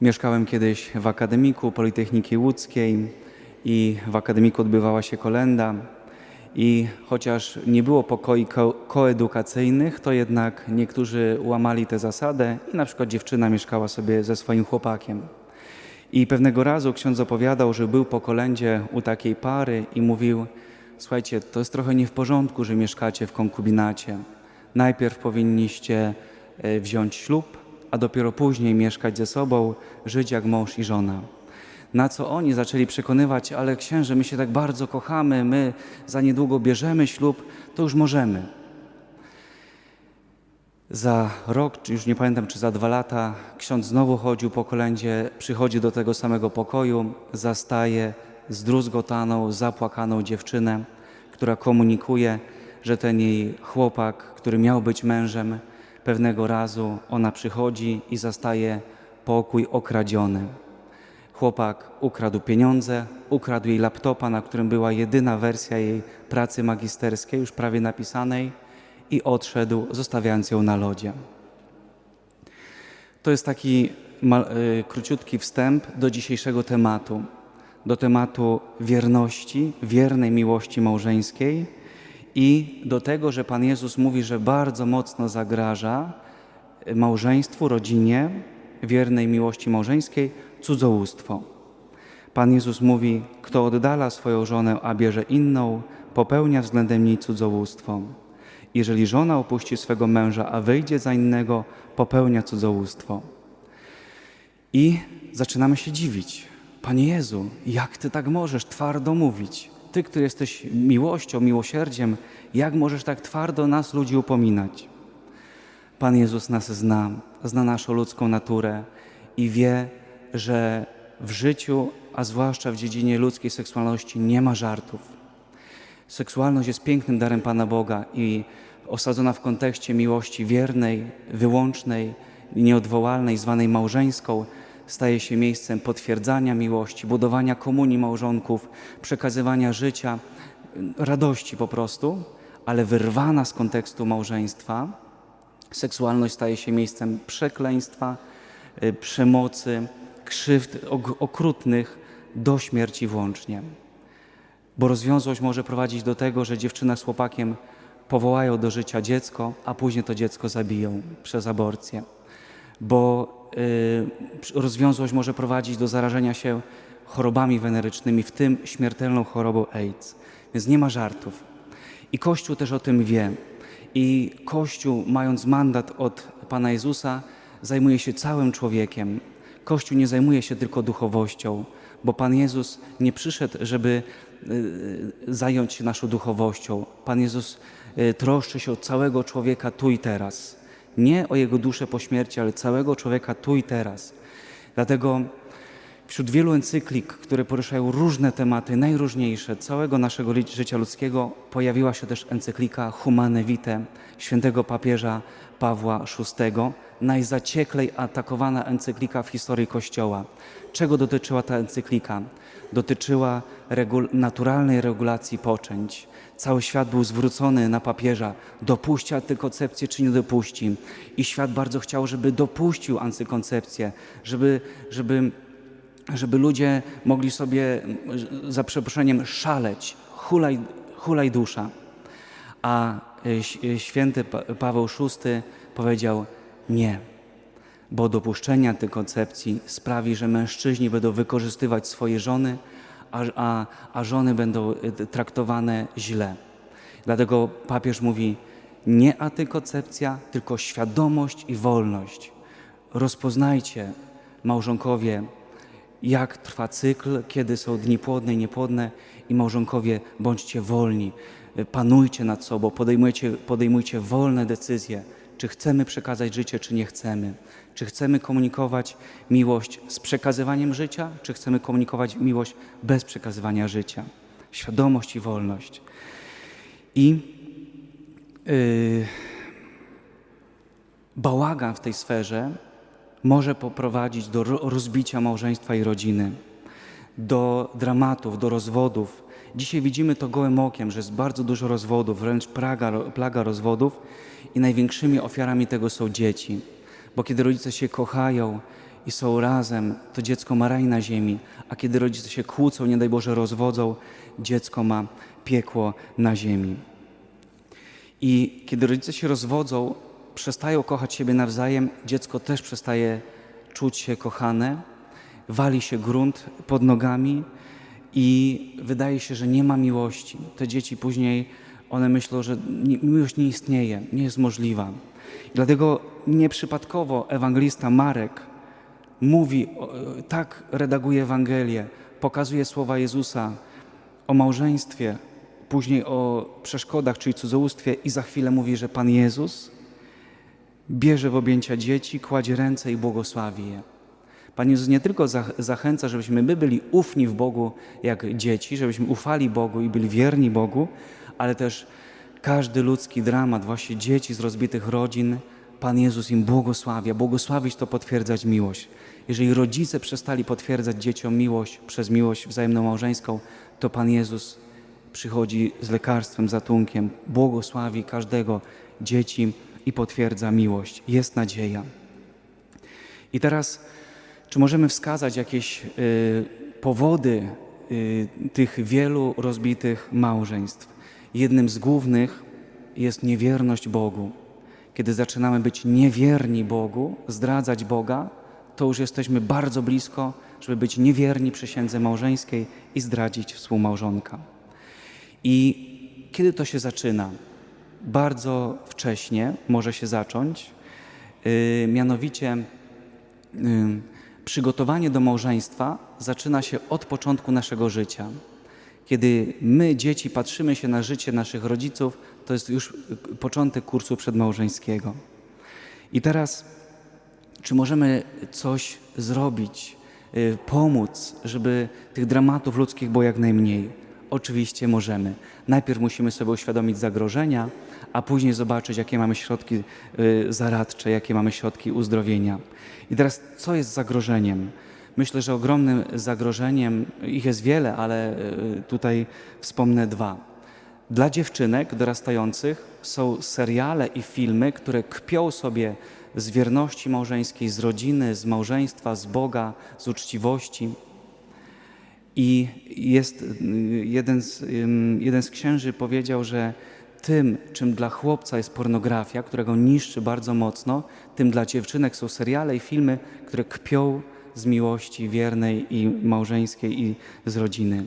Mieszkałem kiedyś w Akademiku Politechniki Łódzkiej i w Akademiku odbywała się kolenda. I chociaż nie było pokoi ko- koedukacyjnych, to jednak niektórzy łamali tę zasadę i na przykład dziewczyna mieszkała sobie ze swoim chłopakiem. I pewnego razu ksiądz opowiadał, że był po kolędzie u takiej pary i mówił: Słuchajcie, to jest trochę nie w porządku, że mieszkacie w konkubinacie. Najpierw powinniście e, wziąć ślub, a dopiero później mieszkać ze sobą, żyć jak mąż i żona. Na co oni zaczęli przekonywać, ale księże, my się tak bardzo kochamy, my za niedługo bierzemy ślub, to już możemy. Za rok, czy już nie pamiętam, czy za dwa lata, ksiądz znowu chodził po kolędzie, przychodzi do tego samego pokoju, zastaje zdruzgotaną, zapłakaną dziewczynę, która komunikuje, że ten jej chłopak, który miał być mężem, pewnego razu ona przychodzi i zastaje pokój okradziony. Chłopak ukradł pieniądze, ukradł jej laptopa, na którym była jedyna wersja jej pracy magisterskiej, już prawie napisanej, i odszedł, zostawiając ją na lodzie. To jest taki y, króciutki wstęp do dzisiejszego tematu, do tematu wierności, wiernej miłości małżeńskiej i do tego, że Pan Jezus mówi, że bardzo mocno zagraża małżeństwu, rodzinie, wiernej miłości małżeńskiej cudzołóstwo. Pan Jezus mówi, kto oddala swoją żonę, a bierze inną, popełnia względem niej cudzołóstwo. Jeżeli żona opuści swego męża, a wyjdzie za innego, popełnia cudzołóstwo. I zaczynamy się dziwić. Panie Jezu, jak Ty tak możesz twardo mówić? Ty, który jesteś miłością, miłosierdziem, jak możesz tak twardo nas, ludzi, upominać? Pan Jezus nas zna, zna naszą ludzką naturę i wie, że w życiu, a zwłaszcza w dziedzinie ludzkiej seksualności, nie ma żartów. Seksualność jest pięknym darem Pana Boga i osadzona w kontekście miłości wiernej, wyłącznej nieodwołalnej, zwanej małżeńską, staje się miejscem potwierdzania miłości, budowania komunii małżonków, przekazywania życia, radości po prostu, ale wyrwana z kontekstu małżeństwa, seksualność staje się miejscem przekleństwa, y, przemocy, krzywd ok- okrutnych do śmierci włącznie. Bo rozwiązłość może prowadzić do tego, że dziewczyna z chłopakiem powołają do życia dziecko, a później to dziecko zabiją przez aborcję. Bo y, rozwiązłość może prowadzić do zarażenia się chorobami wenerycznymi, w tym śmiertelną chorobą AIDS. Więc nie ma żartów. I Kościół też o tym wie. I Kościół, mając mandat od Pana Jezusa, zajmuje się całym człowiekiem. Kościół nie zajmuje się tylko duchowością, bo Pan Jezus nie przyszedł, żeby y, zająć się naszą duchowością. Pan Jezus y, troszczy się o całego człowieka tu i teraz. Nie o jego duszę po śmierci, ale całego człowieka tu i teraz. Dlatego wśród wielu encyklik, które poruszają różne tematy, najróżniejsze całego naszego życia ludzkiego, pojawiła się też encyklika Humane Vitae świętego papieża Pawła VI, najzacieklej atakowana encyklika w historii Kościoła. Czego dotyczyła ta encyklika? Dotyczyła regu- naturalnej regulacji poczęć. Cały świat był zwrócony na papieża, dopuści antykoncepcję czy nie dopuści. I świat bardzo chciał, żeby dopuścił antykoncepcję, żeby, żeby żeby ludzie mogli sobie, za przeproszeniem, szaleć, hulaj, hulaj dusza. A ś- y, święty Pa- Paweł VI powiedział nie, bo dopuszczenie antykoncepcji sprawi, że mężczyźni będą wykorzystywać swoje żony, a, a, a żony będą y, traktowane źle. Dlatego papież mówi nie antykoncepcja, tylko świadomość i wolność. Rozpoznajcie, małżonkowie, jak trwa cykl, kiedy są dni płodne i niepłodne i małżonkowie bądźcie wolni, panujcie nad sobą, podejmujcie, podejmujcie wolne decyzje, czy chcemy przekazać życie, czy nie chcemy. Czy chcemy komunikować miłość z przekazywaniem życia, czy chcemy komunikować miłość bez przekazywania życia. Świadomość i wolność. I yy, bałagan w tej sferze może poprowadzić do ro- rozbicia małżeństwa i rodziny, do dramatów, do rozwodów. Dzisiaj widzimy to gołym okiem, że jest bardzo dużo rozwodów, wręcz praga, plaga rozwodów i największymi ofiarami tego są dzieci. Bo kiedy rodzice się kochają i są razem, to dziecko ma raj na ziemi, a kiedy rodzice się kłócą, nie daj Boże rozwodzą, dziecko ma piekło na ziemi. I kiedy rodzice się rozwodzą, przestają kochać siebie nawzajem, dziecko też przestaje czuć się kochane, wali się grunt pod nogami i wydaje się, że nie ma miłości. Te dzieci później, one myślą, że miłość nie istnieje, nie jest możliwa. I dlatego nieprzypadkowo ewangelista Marek mówi, tak redaguje Ewangelię, pokazuje słowa Jezusa o małżeństwie, później o przeszkodach, czyli cudzołóstwie i za chwilę mówi, że Pan Jezus bierze w objęcia dzieci, kładzie ręce i błogosławi je. Pan Jezus nie tylko zach- zachęca, żebyśmy my byli ufni w Bogu jak dzieci, żebyśmy ufali Bogu i byli wierni Bogu, ale też każdy ludzki dramat, właśnie dzieci z rozbitych rodzin, Pan Jezus im błogosławia. Błogosławić to potwierdzać miłość. Jeżeli rodzice przestali potwierdzać dzieciom miłość przez miłość wzajemną małżeńską, to Pan Jezus przychodzi z lekarstwem, zatunkiem, błogosławi każdego dzieci i potwierdza miłość. Jest nadzieja. I teraz, czy możemy wskazać jakieś y, powody y, tych wielu rozbitych małżeństw? Jednym z głównych jest niewierność Bogu. Kiedy zaczynamy być niewierni Bogu, zdradzać Boga, to już jesteśmy bardzo blisko, żeby być niewierni przysiędze małżeńskiej i zdradzić współmałżonka. I kiedy to się zaczyna? Bardzo wcześnie może się zacząć, yy, mianowicie yy, przygotowanie do małżeństwa zaczyna się od początku naszego życia. Kiedy my, dzieci, patrzymy się na życie naszych rodziców, to jest już y, początek kursu przedmałżeńskiego. I teraz, czy możemy coś zrobić, y, pomóc, żeby tych dramatów ludzkich było jak najmniej? Oczywiście możemy. Najpierw musimy sobie uświadomić zagrożenia, a później zobaczyć, jakie mamy środki y, zaradcze, jakie mamy środki uzdrowienia. I teraz, co jest zagrożeniem? Myślę, że ogromnym zagrożeniem, ich jest wiele, ale y, tutaj wspomnę dwa. Dla dziewczynek dorastających są seriale i filmy, które kpią sobie z wierności małżeńskiej, z rodziny, z małżeństwa, z Boga, z uczciwości. I jest y, jeden z, jeden z księży powiedział, że tym, czym dla chłopca jest pornografia, którego niszczy bardzo mocno, tym dla dziewczynek są seriale i filmy, które kpią z miłości wiernej i małżeńskiej i z rodziny.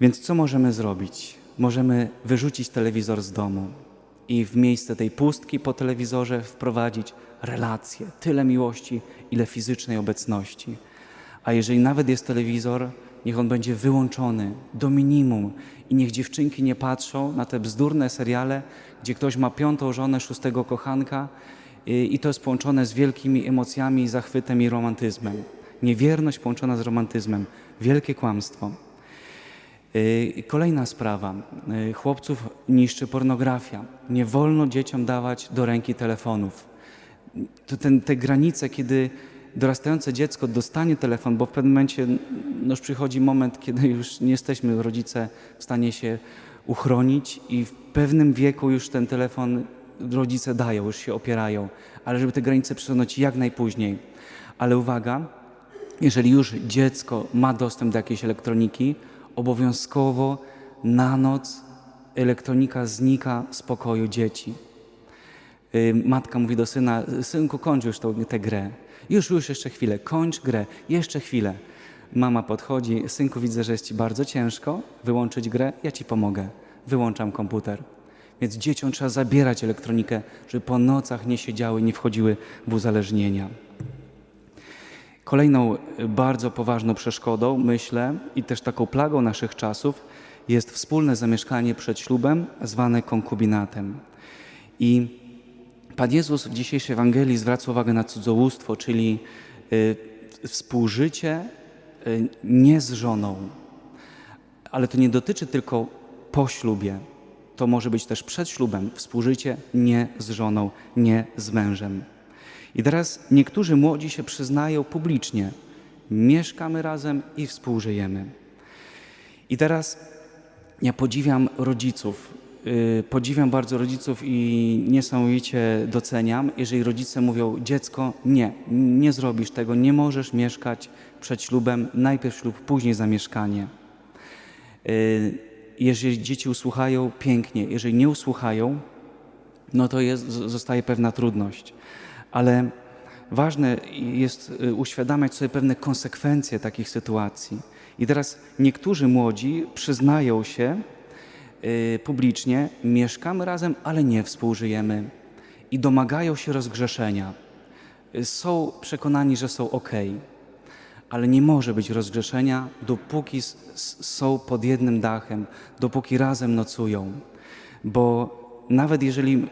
Więc co możemy zrobić? Możemy wyrzucić telewizor z domu i w miejsce tej pustki po telewizorze wprowadzić relacje, tyle miłości, ile fizycznej obecności. A jeżeli nawet jest telewizor, niech on będzie wyłączony do minimum i niech dziewczynki nie patrzą na te bzdurne seriale, gdzie ktoś ma piątą żonę, szóstego kochanka i i to jest połączone z wielkimi emocjami, zachwytem i romantyzmem. Niewierność połączona z romantyzmem. Wielkie kłamstwo. Y, Kolejna sprawa. Y, Chłopców niszczy pornografia. Nie wolno dzieciom dawać do ręki telefonów. To ten, te granice, kiedy dorastające dziecko dostanie telefon, bo w pewnym momencie no, już przychodzi moment, kiedy już nie jesteśmy rodzice w stanie się uchronić i w pewnym wieku już ten telefon rodzice dają, już się opierają, ale żeby te granice przesunąć jak najpóźniej. Ale uwaga, jeżeli już dziecko ma dostęp do jakiejś elektroniki, obowiązkowo na noc elektronika znika z pokoju dzieci. Matka mówi do syna, synku kończ już tę grę. Już, już, jeszcze chwilę, kończ grę, jeszcze chwilę. Mama podchodzi, synku widzę, że jest ci bardzo ciężko wyłączyć grę, ja ci pomogę. Wyłączam komputer. Więc dzieciom trzeba zabierać elektronikę, żeby po nocach nie siedziały, nie wchodziły w uzależnienia. Kolejną y, bardzo poważną przeszkodą, myślę, i też taką plagą naszych czasów jest wspólne zamieszkanie przed ślubem, zwane konkubinatem. I Pan Jezus w dzisiejszej Ewangelii zwraca uwagę na cudzołóstwo, czyli y, współżycie y, nie z żoną. Ale to nie dotyczy tylko po ślubie. To może być też przed ślubem, współżycie nie z żoną, nie z mężem. I teraz niektórzy młodzi się przyznają publicznie: mieszkamy razem i współżyjemy. I teraz ja podziwiam rodziców, podziwiam bardzo rodziców i niesamowicie doceniam, jeżeli rodzice mówią, dziecko, nie, nie zrobisz tego, nie możesz mieszkać przed ślubem, najpierw ślub, później zamieszkanie. Y, Jeżeli dzieci usłuchają, pięknie, jeżeli nie usłuchają, no to jest, zostaje pewna trudność. Ale ważne jest y, uświadamiać sobie pewne konsekwencje takich sytuacji. I teraz niektórzy młodzi przyznają się y, publicznie, mieszkamy razem, ale nie współżyjemy. I domagają się rozgrzeszenia. Y, Są przekonani, że są ok, ale nie może być rozgrzeszenia, dopóki są pod jednym dachem, dopóki razem nocują. Bo nawet jeżeli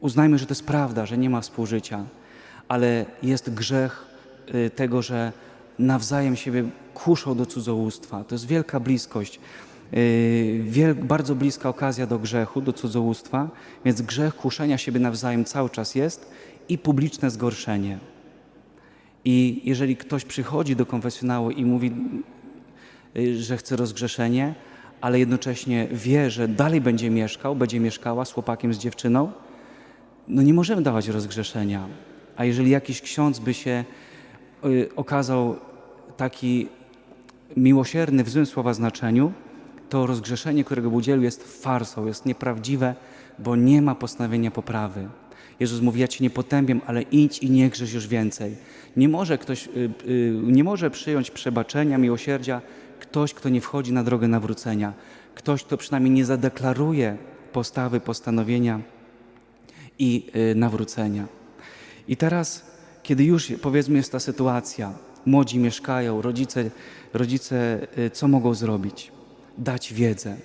uznajmy, że to jest prawda, że nie ma współżycia, ale jest grzech y, tego, że nawzajem siebie kuszą do cudzołóstwa. To jest wielka bliskość, y, wiel, bardzo bliska okazja do grzechu, do cudzołóstwa, więc grzech kuszenia siebie nawzajem cały czas jest i publiczne zgorszenie. I jeżeli ktoś przychodzi do konfesjonału i mówi, y, że chce rozgrzeszenie, ale jednocześnie wie, że dalej będzie mieszkał, będzie mieszkała z chłopakiem, z dziewczyną, no nie możemy dawać rozgrzeszenia. A jeżeli jakiś ksiądz by się y, okazał taki miłosierny w złym słowa znaczeniu, to rozgrzeszenie, którego by udzielił, jest farsą, jest nieprawdziwe, bo nie ma postanowienia poprawy. Jezus mówi, ja Cię nie potępiam, ale idź i nie grzesz już więcej. Nie może ktoś, y, y, nie może przyjąć przebaczenia, miłosierdzia ktoś, kto nie wchodzi na drogę nawrócenia. Ktoś, kto przynajmniej nie zadeklaruje postawy, postanowienia i y, nawrócenia. I teraz, kiedy już powiedzmy jest ta sytuacja, młodzi mieszkają, rodzice, rodzice co mogą zrobić? Dać wiedzę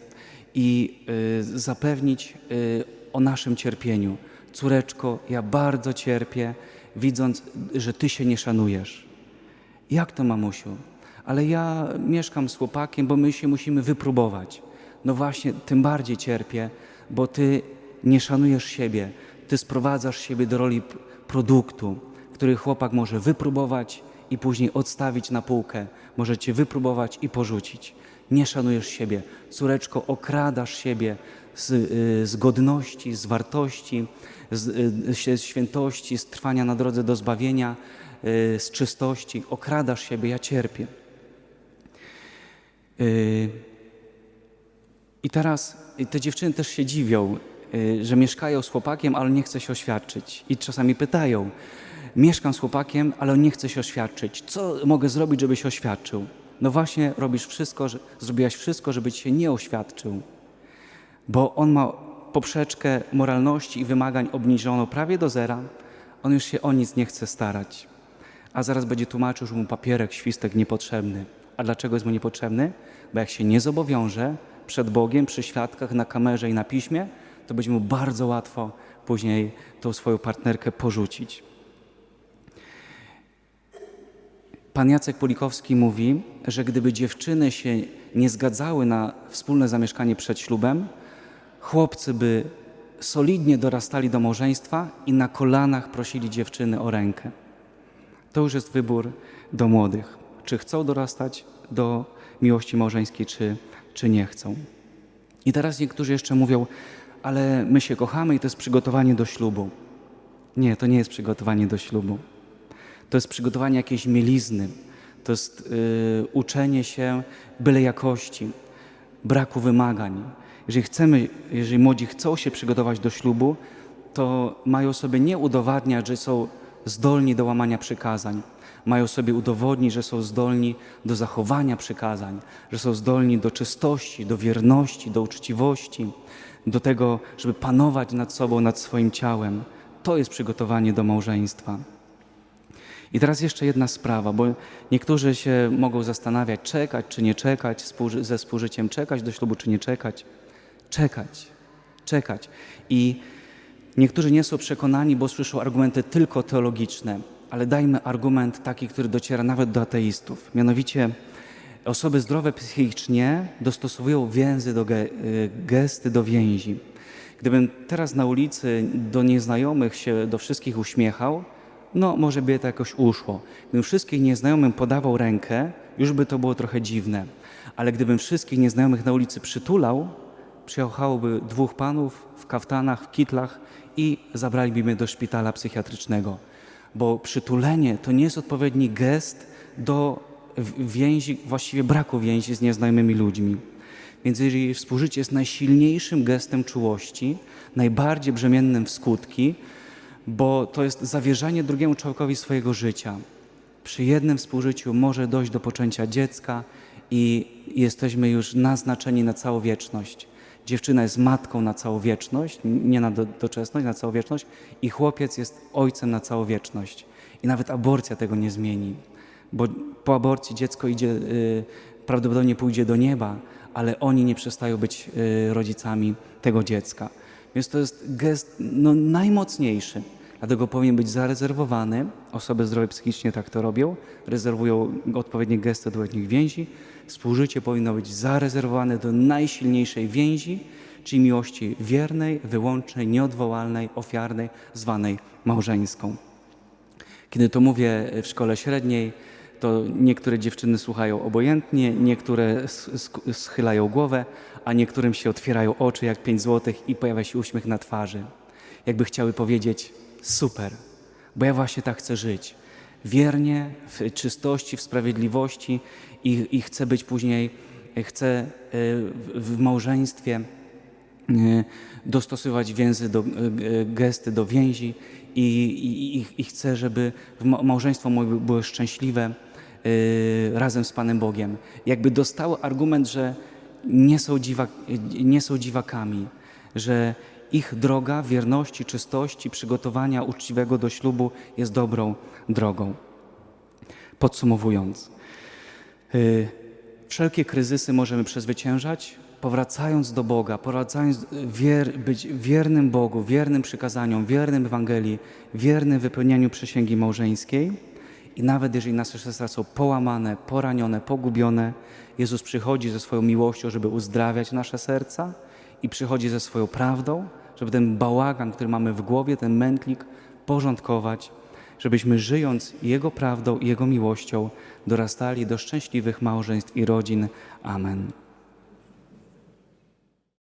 i y, zapewnić y, o naszym cierpieniu. Córeczko, ja bardzo cierpię, widząc, że ty się nie szanujesz. Jak to, mamusiu? Ale ja mieszkam z chłopakiem, bo my się musimy wypróbować. No właśnie, tym bardziej cierpię, bo ty nie szanujesz siebie. Ty sprowadzasz siebie do roli produktu, który chłopak może wypróbować i później odstawić na półkę. Może cię wypróbować i porzucić. Nie szanujesz siebie. Córeczko, okradasz siebie z, y, z godności, z wartości, z, y, z świętości, z trwania na drodze do zbawienia, y, z czystości. Okradasz siebie, ja cierpię. I teraz te dziewczyny też się dziwią, że mieszkają z chłopakiem, ale nie chce się oświadczyć. I czasami pytają, mieszkam z chłopakiem, ale on nie chce się oświadczyć. Co mogę zrobić, żeby się oświadczył? No właśnie, robisz wszystko, że, zrobiłaś wszystko, żeby ci się nie oświadczył. Bo on ma poprzeczkę moralności i wymagań obniżoną prawie do zera. On już się o nic nie chce starać. A zaraz będzie tłumaczył, że mu papierek, świstek niepotrzebny. A dlaczego jest mu niepotrzebny? Bo jak się nie zobowiąże przed Bogiem, przy świadkach, na kamerze i na piśmie, to będzie mu bardzo łatwo później tą swoją partnerkę porzucić. Pan Jacek Pulikowski mówi, że gdyby dziewczyny się nie zgadzały na wspólne zamieszkanie przed ślubem, chłopcy by solidnie dorastali do małżeństwa i na kolanach prosili dziewczyny o rękę. To już jest wybór do młodych. Czy chcą dorastać do miłości małżeńskiej, czy, czy nie chcą. I teraz niektórzy jeszcze mówią, ale my się kochamy i to jest przygotowanie do ślubu. Nie, to nie jest przygotowanie do ślubu. To jest przygotowanie jakiejś mielizny. To jest y, uczenie się byle jakości, braku wymagań. Jeżeli chcemy, jeżeli młodzi chcą się przygotować do ślubu, to mają sobie nie udowadniać, że są zdolni do łamania przykazań. Mają sobie udowodnić, że są zdolni do zachowania przykazań, że są zdolni do czystości, do wierności, do uczciwości, do tego, żeby panować nad sobą, nad swoim ciałem. To jest przygotowanie do małżeństwa. I teraz jeszcze jedna sprawa, bo niektórzy się mogą zastanawiać, czekać czy nie czekać, ze współżyciem czekać do ślubu czy nie czekać. Czekać, czekać. I niektórzy nie są przekonani, bo słyszą argumenty tylko teologiczne, ale dajmy argument taki, który dociera nawet do ateistów. Mianowicie osoby zdrowe psychicznie dostosowują więzy do ge- y, gesty do więzi. Gdybym teraz na ulicy do nieznajomych się do wszystkich uśmiechał, no może by to jakoś uszło. Gdybym wszystkich nieznajomym podawał rękę, już by to było trochę dziwne. Ale gdybym wszystkich nieznajomych na ulicy przytulał, przyjechałoby dwóch panów w kaftanach, w kitlach i zabraliby mnie do szpitala psychiatrycznego. Bo przytulenie to nie jest odpowiedni gest do więzi, właściwie braku więzi z nieznajomymi ludźmi. Więc jeżeli współżycie jest najsilniejszym gestem czułości, najbardziej brzemiennym w skutki, bo to jest zawierzanie drugiemu człowiekowi swojego życia. Przy jednym współżyciu może dojść do poczęcia dziecka i jesteśmy już naznaczeni na całą wieczność. Dziewczyna jest matką na całą wieczność, nie na do, doczesność, na całą wieczność i chłopiec jest ojcem na całą wieczność. I nawet aborcja tego nie zmieni, bo po aborcji dziecko idzie, y, prawdopodobnie pójdzie do nieba, ale oni nie przestają być y, rodzicami tego dziecka. Więc to jest gest no, najmocniejszy. Dlatego powinien być zarezerwowany. Osoby zdrowe psychicznie tak to robią, rezerwują odpowiednie gesty do odpowiednich więzi. Współżycie powinno być zarezerwowane do najsilniejszej więzi, czyli miłości wiernej, wyłącznej, nieodwołalnej, ofiarnej, zwanej małżeńską. Kiedy to mówię w szkole średniej, to niektóre dziewczyny słuchają obojętnie, niektóre schylają głowę, a niektórym się otwierają oczy jak pięć złotych i pojawia się uśmiech na twarzy. Jakby chciały powiedzieć super, bo ja właśnie tak chcę żyć. Wiernie, w czystości, w sprawiedliwości i, i chcę być później, chcę e, w, małżeństwie e, dostosować więzy do, e, gesty do więzi i, i, i- chcę, żeby małżeństwo moje było szczęśliwe razem z Panem Bogiem. Jakby dostało argument, że nie są, dziwak, nie są dziwakami, że ich droga wierności, czystości, przygotowania uczciwego do ślubu jest dobrą drogą. Podsumowując, y, Wszelkie kryzysy możemy przezwyciężać, powracając do Boga, powracając wier, być wiernym Bogu, wiernym przykazaniom, wiernym Ewangelii, wiernym wypełnianiu przysięgi małżeńskiej. I nawet jeżeli nasze serca są połamane, poranione, pogubione, Jezus przychodzi ze swoją miłością, żeby uzdrawiać nasze serca i przychodzi ze swoją prawdą, żeby ten bałagan, który mamy w głowie, ten mętlik porządkować, żebyśmy żyjąc Jego prawdą i Jego miłością dorastali do szczęśliwych małżeństw i rodzin. Amen.